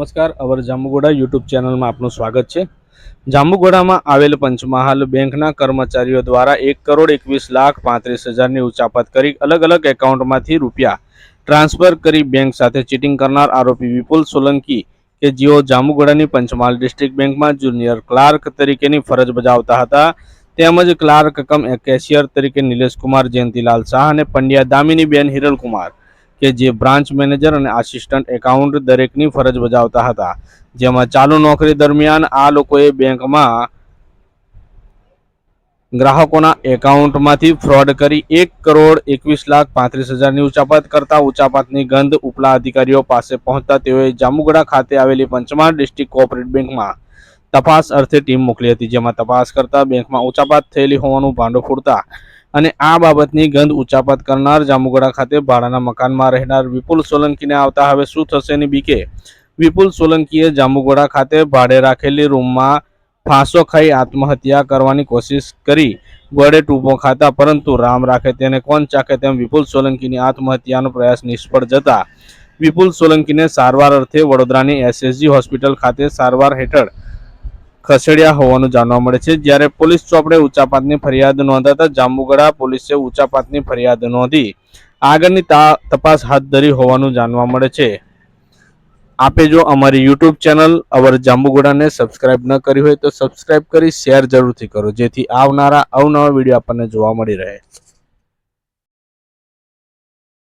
નમસ્કાર. અવર જાંબુગોડા યુટ્યુબ ચેનલમાં આપનું સ્વાગત છે. જાંબુગોડામાં આવેલ પંચમહાલ બેંકના કર્મચારીઓ દ્વારા એક કરોડ એકવીસ લાખ પાંત્રીસ હજારની ઉચાપત કરી અલગ અલગ એકાઉન્ટમાંથી રૂપિયા ટ્રાન્સફર કરી બેંક સાથે ચીટિંગ કરનાર આરોપી વિપુલ સોલંકી કે જેઓ જાંબુગોડાની પંચમહાલ ડિસ્ટ્રિક્ટ બેંકમાં જુનિયર ક્લાર્ક તરીકેની ફરજ બજાવતા હતા. તેમજ ક્લાર્ક કમ કેશિયર તરીકે નિલેશકુમાર જયંતિલાલ શાહ અને પંડ્યા દામિની બેન હિરલકુમાર. કે જે બ્રાન્ચ મેનેજર અને આસિસ્ટન્ટ એકાઉન્ટ દરેકની ફરજ બજાવતા હતા. જેમાં ચાલુ નોકરી દરમિયાન આ લોકોએ બેંકમાં ગ્રાહકોના એકાઉન્ટમાંથી ફ્રોડ કરી એક કરોડ એકવીસ લાખ પાંત્રીસ હજારની ઉચાપત કરતા ઉચાપતની ગંધ ઉપલા અધિકારીઓ પાસે પહોંચતા તેઓએ જામુગડા ખાતે આવેલી પંચમહાલ ડિસ્ટ્રિક્ટ કોઓપરેટિવ બેંકમાં તપાસ અર્થે ટીમ મોકલી હતી, જેમાં તપાસ કરતા બેંકમાં ઉચાપાત થયેલી હોવાનું ભાંડો ફૂટતા અને આ બાબતની ગંધ ઉચાપત કરનાર જામુગડા ખાતે ભાડાના મકાનમાં રહેનાર વિપુલ સોલંકીને આવતા હવે શું થશે ની બીકે? વિપુલ સોલંકીએ જામુગોડા ખાતે ભાડે રાખેલી રૂમમાં ફાંસો ખાઈ આત્મહત્યા કરવાની કોશિશ કરી. ગોળે ટૂંપો ખાતા, પરંતુ રામ રાખે તેને કોણ ચાખે તેમ વિપુલ સોલંકીની આત્મહત્યાનો પ્રયાસ નિષ્ફળ જતા. વિપુલ સોલંકીને સારવાર અર્થે વડોદરાની એસએસજી હોસ્પિટલ ખાતે સારવાર હેઠળ ખસેડ્યા હોવાનું જાણવા મળે છે. જ્યારે પોલીસ ચોપડે ઉચાપાતની ફરિયાદ નોંધાતા જાંબુગડા પોલીસે ઉચાપાતની ફરિયાદ નોંધી આગળની તપાસ હાથ ધરી હોવાનું જાણવા મળે છે. આપે જો અમારી યુટ્યુબ ચેનલ અવર જાંબુગોડાને સબસ્ક્રાઇબ ન કરી હોય તો સબસ્ક્રાઇબ કરી શેર જરૂરથી કરો, જેથી આવનારા અવનવા વીડિયો આપણને જોવા મળી રહે.